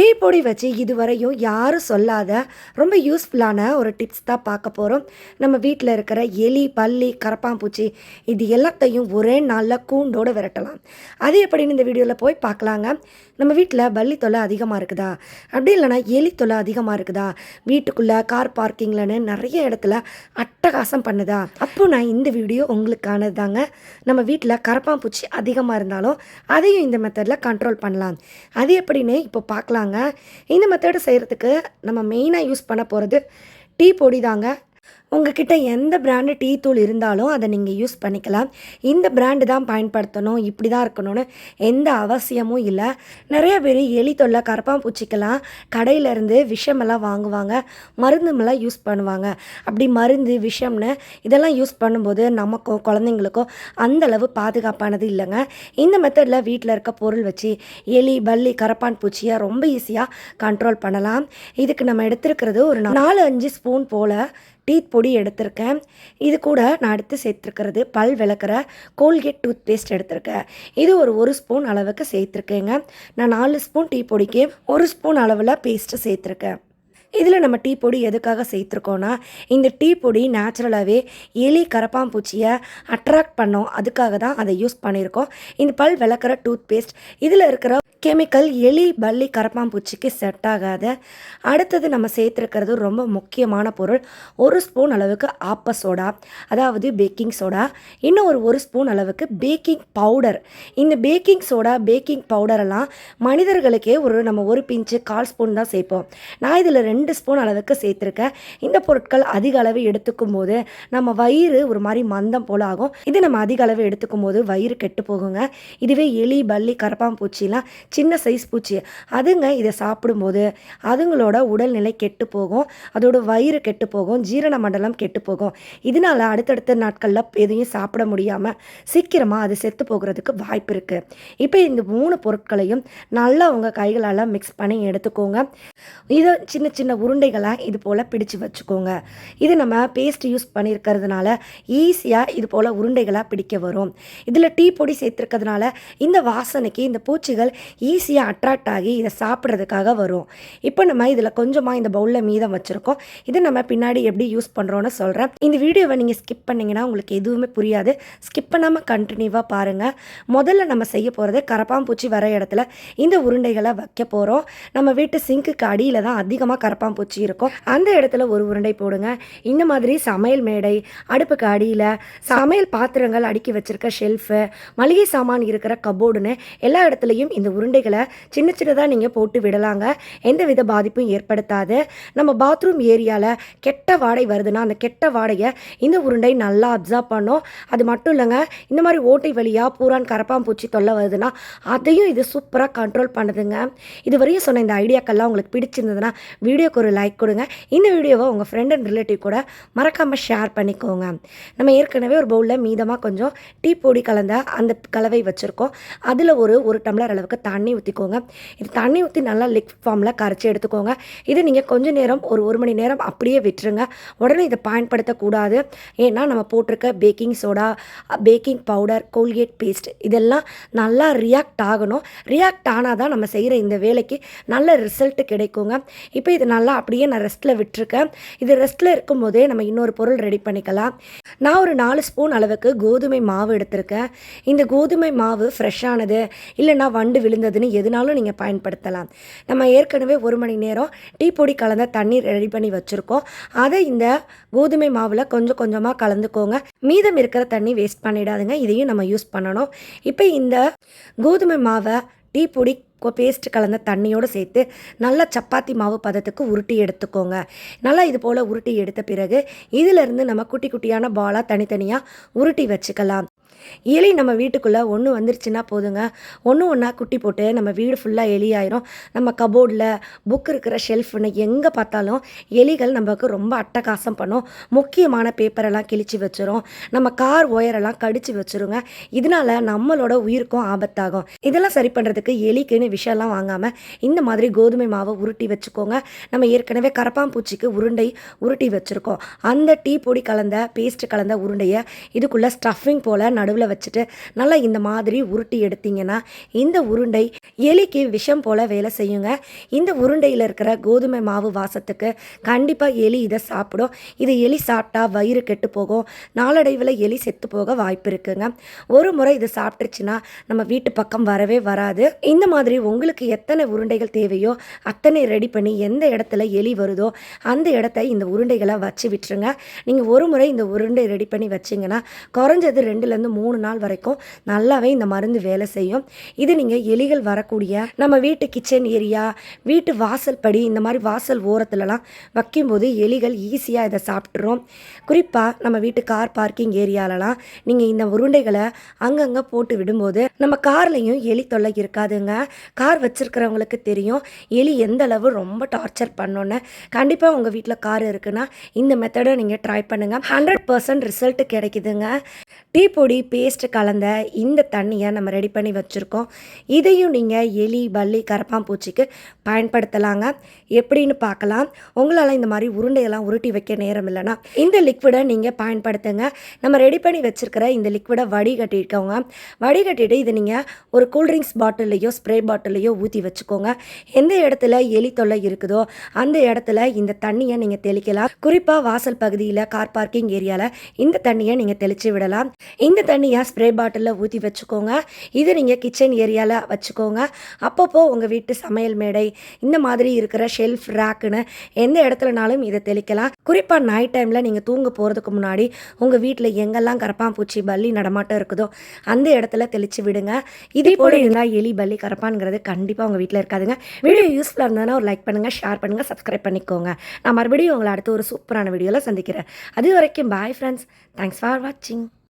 they பொடி வச்சு இதுவரையும் யாரும் சொல்லாத ரொம்ப யூஸ்ஃபுல்லான ஒரு டிப்ஸ் தான் பார்க்க போகிறோம் நம்ம வீட்டில் இருக்கிற எலி பல்லி கரப்பாம்பூச்சி இது எல்லாத்தையும் ஒரே நாளில் கூண்டோடு விரட்டலாம். அது எப்படின்னு இந்த வீடியோவில் போய் பார்க்கலாங்க. நம்ம வீட்டில் பல்லி தொல்லை அதிகமாக இருக்குதா? அப்படி இல்லைனா எலி தொல்லை அதிகமாக இருக்குதா? வீட்டுக்குள்ளே கார் பார்க்கிங்லன்னு நிறைய இடத்துல அட்டகாசம் பண்ணுதா? அப்போ நான் இந்த வீடியோ உங்களுக்கானது தாங்க நம்ம வீட்டில் கரப்பாம்பூச்சி அதிகமாக இருந்தாலும் அதையும் இந்த மெத்தடில் கண்ட்ரோல் பண்ணலாம். அது எப்படின்னு இப்போ பார்க்கலாங்க. இந்த மெத்தடு செய்கிறதுக்கு நம்ம மெயினாக யூஸ் பண்ண போகிறது டீ பொடி தாங்க. உங்ககிட்ட எந்த பிராண்டு டீ தூள் இருந்தாலும் அதை நீங்கள் யூஸ் பண்ணிக்கலாம். இந்த பிராண்டு தான் பயன்படுத்தணும் இப்படி தான் இருக்கணும்னு எந்த அவசியமும் இல்லை. நிறைய பேர் எலி தொல்லை கரப்பாம்பூச்சிக்கெல்லாம் கடையிலேருந்து விஷமெல்லாம் வாங்குவாங்க. மருந்துமெல்லாம் யூஸ் பண்ணுவாங்க. அப்படி மருந்து விஷம்னு இதெல்லாம் யூஸ் பண்ணும்போது நமக்கும் குழந்தைங்களுக்கும் அந்த அளவு பாதுகாப்பானது இல்லைங்க. இந்த மெத்தடில் வீட்டில் இருக்க பொருள் வச்சு எலி பல்லி கரப்பான் பூச்சியை ரொம்ப ஈஸியாக கண்ட்ரோல் பண்ணலாம். இதுக்கு நம்ம எடுத்திருக்கிறது ஒரு நாலு அஞ்சு ஸ்பூன் போல் டீத் பொடி பொடி எடுத்திருக்கேன். இது கூட நான் எடுத்து சேர்த்துருக்கிறது பல் விளக்குற கோல்கேட் டூத் பேஸ்ட் எடுத்திருக்கேன். இது ஒரு ஒரு ஸ்பூன் அளவுக்கு சேர்த்துருக்கேங்க. நான் நாலு ஸ்பூன் டீ பொடிக்கு ஒரு ஸ்பூன் அளவில் பேஸ்ட்டு சேர்த்துருக்கேன். இதில் நம்ம டீ பொடி எதுக்காக சேர்த்துருக்கோன்னா இந்த டீ பொடி நேச்சுரலாகவே எலி கரப்பாம்பூச்சியை அட்ராக்ட் பண்ணோம். அதுக்காக தான் அதை யூஸ் பண்ணியிருக்கோம். இந்த பல் விளக்குற டூத் பேஸ்ட் இதில் இருக்கிற கெமிக்கல் எலி பல்லி கரப்பாம்பூச்சிக்கு செட் ஆகாத. அடுத்தது நம்ம சேர்த்துருக்கிறது ரொம்ப முக்கியமான பொருள் ஒரு ஸ்பூன் அளவுக்கு ஆப்ப சோடா அதாவது பேக்கிங் சோடா இன்னும் ஒரு ஒரு ஸ்பூன் அளவுக்கு பேக்கிங் பவுடர் இந்த பேக்கிங் சோடா பேக்கிங் பவுடரெல்லாம் மனிதர்களுக்கே ஒரு நம்ம ஒரு பிஞ்சு கால் ஸ்பூன் தான் சேர்ப்போம். நான் இதில் ரெண்டு ஸ்பூன் அளவுக்கு சேர்த்துருக்கேன். இந்த பொருட்கள் அதிக அளவு எடுத்துக்கும் போது நம்ம வயிறு ஒரு மாதிரி மந்தம் போல ஆகும். இது நம்ம அதிக அளவு எடுத்துக்கும் போது வயிறு கெட்டு போகுங்க. இதுவே எலி பல்லி கரப்பாம்பூச்சிலாம் சின்ன சைஸ் பூச்சி. அதுங்க இதை சாப்பிடும்போது அதுங்களோட உடல்நிலை கெட்டு போகும். அதோட வயிறு கெட்டு போகும். ஜீரண மண்டலம் கெட்டு போகும். இதனால அடுத்தடுத்த நாட்களில் எதையும் சாப்பிட முடியாமல் சீக்கிரமாக அது செத்து போகிறதுக்கு வாய்ப்பு இருக்குது இப்போ இந்த மூணு பொருட்களையும் நல்லா உங்கள் கைகளால் மிக்ஸ் பண்ணி எடுத்துக்கோங்க. இதை சின்ன சின்ன உருண்டைகளாக இது போல் பிடிச்சு வச்சுக்கோங்க. இது நம்ம பேஸ்ட் யூஸ் பண்ணியிருக்கிறதுனால ஈஸியாக இது போல் உருண்டைகளாக பிடிக்க வரும். இதில் டீ பொடி சேர்த்துருக்கிறதுனால இந்த வாசனைக்கு இந்த பூச்சிகள் ஈஸியாக அட்ராக்ட் ஆகி இதை சாப்பிட்றதுக்காக வரும். இப்போ நம்ம இதில் கொஞ்சமாக இந்த பவுலில் மீதம் வச்சுருக்கோம். இதை நம்ம பின்னாடி எப்படி யூஸ் பண்ணுறோன்னு சொல்கிறேன் இந்த வீடியோவை நீங்கள் ஸ்கிப் பண்ணிங்கன்னா உங்களுக்கு எதுவுமே புரியாது. ஸ்கிப் பண்ணாமல் கண்டினியூவாக பாருங்கள் முதல்ல நம்ம செய்ய போகிறது கரப்பாம்பூச்சி வர இடத்துல இந்த உருண்டைகளை வைக்க போகிறோம் நம்ம வீட்டு சிங்க்குக்கு அடியில் தான் அதிகமாக கரப்பாம்பூச்சி இருக்கும். அந்த இடத்துல ஒரு உருண்டை போடுங்க. இந்த மாதிரி சமையல் மேடை அடுப்புக்கு அடியில் சமையல் பாத்திரங்கள் அடுக்கி வச்சிருக்க ஷெல்ஃபு மளிகை சாமான் இருக்கிற கபோர்டுன்னு எல்லா இடத்துலையும் இந்த உருண்டை உருண்டைகளை சின்ன சின்னதாக நீங்கள் போட்டு விடலாங்க. எந்த வித பாதிப்பும் ஏற்படுத்தாது. நம்ம பாத்ரூம் ஏரியாவில் கெட்ட வாடை வருதுன்னா அந்த கெட்ட வாடையை இந்த உருண்டை நல்லா அப்சர்வ் பண்ணும். அது மட்டும் இல்லைங்க இந்த மாதிரி ஓட்டை வழியாக பூரான் கரப்பாம்பூச்சி தொல்லை வருதுன்னா அதையும் இது சூப்பராக கண்ட்ரோல் பண்ணுதுங்க. இது வரையும் சொன்ன இந்த ஐடியாக்கெல்லாம் உங்களுக்கு பிடிச்சிருந்ததுன்னா வீடியோக்கு ஒரு லைக் கொடுங்க. இந்த வீடியோவை உங்கள் ஃப்ரெண்ட் அண்ட் ரிலேட்டிவ் கூட மறக்காமல் ஷேர் பண்ணிக்கோங்க. நம்ம ஏற்கனவே ஒரு பவுலில் மீதமாக கொஞ்சம் டீ பொடி கலந்த அந்த கலவை வச்சுருக்கோம். அதில் ஒரு ஒரு டம்ளர் அளவுக்கு தண்ணி ஊற்றிக்கோங்க இது தண்ணி ஊற்றி நல்லா லிக் ஃபார்மில் கரைச்சி எடுத்துக்கோங்க. இது நீங்கள் கொஞ்ச நேரம் ஒரு ஒரு மணி நேரம் அப்படியே விட்டுருங்க. உடனே இதை பயன்படுத்தக்கூடாது. ஏன்னா நம்ம போட்டிருக்க baking soda baking powder Colgate paste இதெல்லாம் நல்லா ரியாக்ட் ஆகணும். ரியாக்ட் ஆனால் தான் நம்ம செய்கிற இந்த வேலைக்கு நல்ல ரிசல்ட் கிடைக்குங்க. இப்போ இது நல்லா அப்படியே நான் ரெஸ்ட்டில் விட்டுருக்கேன். இது ரெஸ்ட்டில் இருக்கும்போதே நம்ம இன்னொரு பொருள் ரெடி பண்ணிக்கலாம். நான் ஒரு நாலு ஸ்பூன் அளவுக்கு கோதுமை மாவு எடுத்திருக்கேன். இந்த கோதுமை மாவு ஃப்ரெஷ்ஷானது இல்லைன்னா வண்டு விழுந்தது விழுந்ததுன்னு எதுனாலும் நீங்கள் பயன்படுத்தலாம். நம்ம ஏற்கனவே ஒரு மணி நேரம் டீ பொடி கலந்த தண்ணீர் ரெடி பண்ணி வச்சுருக்கோம். அதை இந்த கோதுமை மாவில் கொஞ்சம் கொஞ்சமாக கலந்துக்கோங்க. மீதம் இருக்கிற தண்ணி வேஸ்ட் பண்ணிடாதுங்க. இதையும் நம்ம யூஸ் பண்ணணும். இப்போ இந்த கோதுமை மாவை டீ பொடி பேஸ்ட் கலந்த தண்ணியோடு சேர்த்து நல்லா சப்பாத்தி மாவு பதத்துக்கு உருட்டி எடுத்துக்கோங்க. நல்லா இது போல் உருட்டி எடுத்த பிறகு இதிலிருந்து நம்ம குட்டி குட்டியான பாலாக தனித்தனியாக உருட்டி வச்சுக்கலாம். எலி நம்ம வீட்டுக்குள்ளே ஒன்று வந்துருச்சுன்னா போதுங்க. ஒன்று ஒன்றா குட்டி போட்டு நம்ம வீடு ஃபுல்லாக எலி ஆயிரும் நம்ம கபோர்டில் புக் இருக்கிற ஷெல்ஃப்னு எங்கே பார்த்தாலும் எலிகள் நமக்கு ரொம்ப அட்டகாசம் பண்ணும். முக்கியமான பேப்பரெல்லாம் கிழிச்சு வச்சிரும். நம்ம கார் ஒயரெல்லாம் கடிச்சு வச்சிருங்க. இதனால நம்மளோட உயிருக்கும் ஆபத்தாகும். இதெல்லாம் சரி பண்ணுறதுக்கு எலிக்குன்னு விஷம்லாம் வாங்காமல் இந்த மாதிரி கோதுமை மாவை உருட்டி வச்சுக்கோங்க. நம்ம ஏற்கனவே கரப்பாம்பூச்சிக்கு உருண்டை உருட்டி வச்சுருக்கோம். அந்த டீ பொடி கலந்த பேஸ்ட் கலந்த உருண்டையை இதுக்குள்ளே ஸ்டஃபிங் போல் நடு நடுவில் வச்சுட்டு நல்லா இந்த மாதிரி உருட்டி எடுத்தீங்கன்னா இந்த உருண்டை எலிக்கு விஷம் போல் வேலை செய்யுங்க. இந்த உருண்டையில் இருக்கிற கோதுமை மாவு வாசத்துக்கு கண்டிப்பாக எலி இதை சாப்பிடும். இது எலி சாப்பிட்டா வயிறு கெட்டு போகும். நாளடைவில் எலி செத்து போக வாய்ப்பு இருக்குங்க. ஒரு முறை இது சாப்பிட்டுருச்சுன்னா நம்ம வீட்டு பக்கம் வரவே வராது. இந்த மாதிரி உங்களுக்கு எத்தனை உருண்டைகள் தேவையோ அத்தனை ரெடி பண்ணி எந்த இடத்துல எலி வருதோ அந்த இடத்த இந்த உருண்டைகளை வச்சு விட்டுருங்க. நீங்கள் ஒரு முறை இந்த உருண்டை ரெடி பண்ணி வச்சிங்கன்னா குறைஞ்சது ரெண்டுலேருந்து மூணு மூணு நாள் வரைக்கும் நல்லாவே இந்த மருந்து வேலை செய்யும். இது நீங்கள் எலிகள் வரக்கூடிய நம்ம வீட்டு கிச்சன் ஏரியா வீட்டு வாசல் படி இந்த மாதிரி வாசல் ஓரத்துலலாம் வைக்கும்போது எலிகள் ஈஸியாக இதை சாப்பிட்றோம் குறிப்பாக நம்ம வீட்டு கார் பார்க்கிங் ஏரியாலலாம் நீங்கள் இந்த உருண்டைகளை அங்கங்கே போட்டு விடும்போது நம்ம கார்லேயும் எலி தொல்லை இருக்காதுங்க. கார் வச்சுருக்கிறவங்களுக்கு தெரியும் எலி எந்த அளவு ரொம்ப டார்ச்சர் பண்ணோன்னு கண்டிப்பாக உங்கள் வீட்டில் கார் இருக்குன்னா இந்த மெத்தடை நீங்கள் ட்ரை பண்ணுங்கள் ஹண்ட்ரட் பர்சன்ட் ரிசல்ட் கிடைக்குதுங்க. டீ பொடி பேஸ்ட் கலந்த இந்த தண்ணியை நம்ம ரெடி பண்ணி வச்சுருக்கோம். இதையும் நீங்கள் எலி பல்லி கரப்பாம்பூச்சிக்கு பயன்படுத்தலாங்க. எப்படின்னு பார்க்கலாம். உங்களால் இந்த மாதிரி உருண்டையெல்லாம் உருட்டி வைக்க நேரம் இல்லைன்னா இந்த லிக்விடை நீங்கள் பயன்படுத்துங்க. நம்ம ரெடி பண்ணி வச்சுருக்கிற இந்த லிக்விடை வடிகட்டிருக்கோங்க வடிகட்டிட்டு இதை நீங்கள் ஒரு கூல்ட்ரிங்க்ஸ் பாட்டில்லையோ ஸ்ப்ரே பாட்டில்லையோ ஊற்றி வச்சுக்கோங்க. எந்த இடத்துல எலி தொல்லை இருக்குதோ அந்த இடத்துல இந்த தண்ணியை நீங்கள் தெளிக்கலாம். குறிப்பாக வாசல் பகுதியில் கார் பார்க்கிங் ஏரியாவில் இந்த தண்ணியை நீங்கள் தெளித்து விடலாம். இந்த தண்ணியை ஸ்ப்ரே பாட்டிலில் ஊற்றி வச்சுக்கோங்க. இது நீங்கள் கிச்சன் ஏரியாவில் வச்சுக்கோங்க. அப்பப்போ உங்கள் வீட்டு சமையல் மேடை இந்த மாதிரி இருக்கிற ஷெல்ஃப் ரேக்குன்னு எந்த இடத்துலனாலும் இதை தெளிக்கலாம். குறிப்பாக நைட் டைமில் நீங்கள் தூங்க போகிறதுக்கு முன்னாடி உங்கள் வீட்டில் எங்கெல்லாம் கரப்பான்பூச்சி பல்லி நடமாட்டம் இருக்குதோ அந்த இடத்துல தெளித்து விடுங்க. இதே போல இருந்தால் எலி பல்லி கரப்பான்ங்கிறது கண்டிப்பாக உங்கள் வீட்டில் இருக்காதுங்க. வீடியோ யூஸ்ஃபுல்லாக இருந்ததுன்னா ஒரு லைக் பண்ணுங்கள் ஷேர் பண்ணுங்கள் சப்ஸ்கிரைப் பண்ணிக்கோங்க. நான் மறுபடியும் உங்களை அடுத்த ஒரு சூப்பரான வீடியோவில் சந்திக்கிறேன். அது வரைக்கும் பாய் ஃப்ரெண்ட்ஸ் தேங்க்ஸ் ஃபார் வாட்சிங்